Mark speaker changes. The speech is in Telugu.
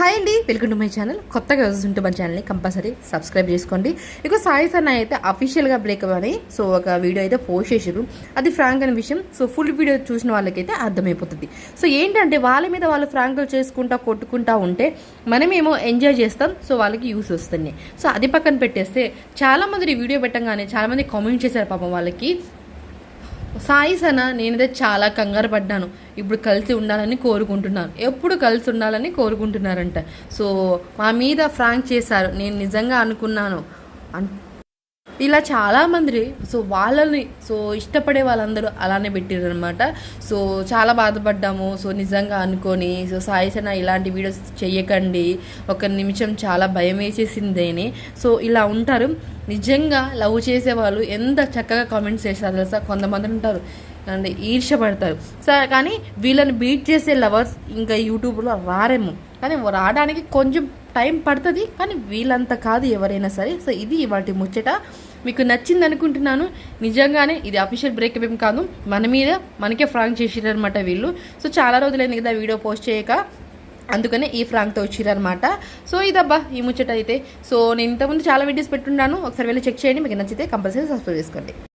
Speaker 1: హాయ్ అండి. Welcome to my channel. కొత్తగా వస్తుంటే మన ఛానల్ని కంపల్సరీ సబ్స్క్రైబ్ చేసుకోండి. ఇక సాయి సన్న అయితే అఫీషియల్గా బ్రేకప్ అని సో ఒక వీడియో అయితే పోస్ట్ చేశారు అది ఫ్రాంక్ అనే విషయం. సో ఫుల్ వీడియో చూసిన వాళ్ళకైతే అర్థమైపోతుంది. సో ఏంటంటే వాళ్ళ మీద వాళ్ళు ఫ్రాంకులు చేసుకుంటా కొట్టుకుంటా ఉంటే మనమేమో ఎంజాయ్ చేస్తాం సో వాళ్ళకి యూస్ వస్తుంది సో అది పక్కన పెట్టేస్తే చాలామంది వీడియో పెట్టంగానే చాలామంది కామెంట్ చేశారు పాపం వాళ్ళకి. సాయి సన నేనైతే చాలా కంగారు పడ్డాను. ఇప్పుడు కలిసి ఉండాలని కోరుకుంటున్నాను. ఎప్పుడు కలిసి ఉండాలని కోరుకుంటున్నారంట. సో మా మీద ఫ్రాంక్ చేశారు. నేను నిజంగా అనుకున్నాను. అన్- ఇలా చాలామంది సో వాళ్ళని సో ఇష్టపడే వాళ్ళందరూ అలానే పెట్టారనమాట సో చాలా బాధపడ్డాము. సో నిజంగా అనుకొని సో సాయి సన ఇలాంటి వీడియోస్ చేయకండి ఒక నిమిషం చాలా భయం వేసేసిందేని. సో ఇలా ఉంటారు. నిజంగా లవ్ చేసే వాళ్ళు ఎంత చక్కగా కామెంట్స్ చేస్తారు తెలుసా? కొంతమంది ఉంటారు అంటే ఈర్షపడతారు సో కానీ వీళ్ళని బీట్ చేసే లవర్స్ ఇంకా యూట్యూబ్లో రారేమో. కానీ రావడానికి కొంచెం టైం పడుతుంది కానీ వీళ్ళంత కాదు ఎవరైనా సరే. సో ఇది వాటి ముచ్చట. మీకు నచ్చింది అనుకుంటున్నాను. నిజంగానే ఇది అఫీషియల్ బ్రేకప్ ఏం కాదు. మన మీద మనకే ఫ్రాంక్ చేసిరనమాట వీళ్ళు. సో చాలా రోజులైంది కదా వీడియో పోస్ట్ చేయక. అందుకనే ఈ ఫ్రాంక్తో వచ్చిరనమాట సో ఇదబ్బా ఈ ముచ్చట అయితే సో నేను ఇంతకుముందు చాలా వీడియోస్ పెట్టున్నాను. ఒకసారి వెళ్ళి చెక్ చేయండి. మీకు నచ్చితే కంపల్సరీ సబ్స్క్రైబ్ చేసుకోండి.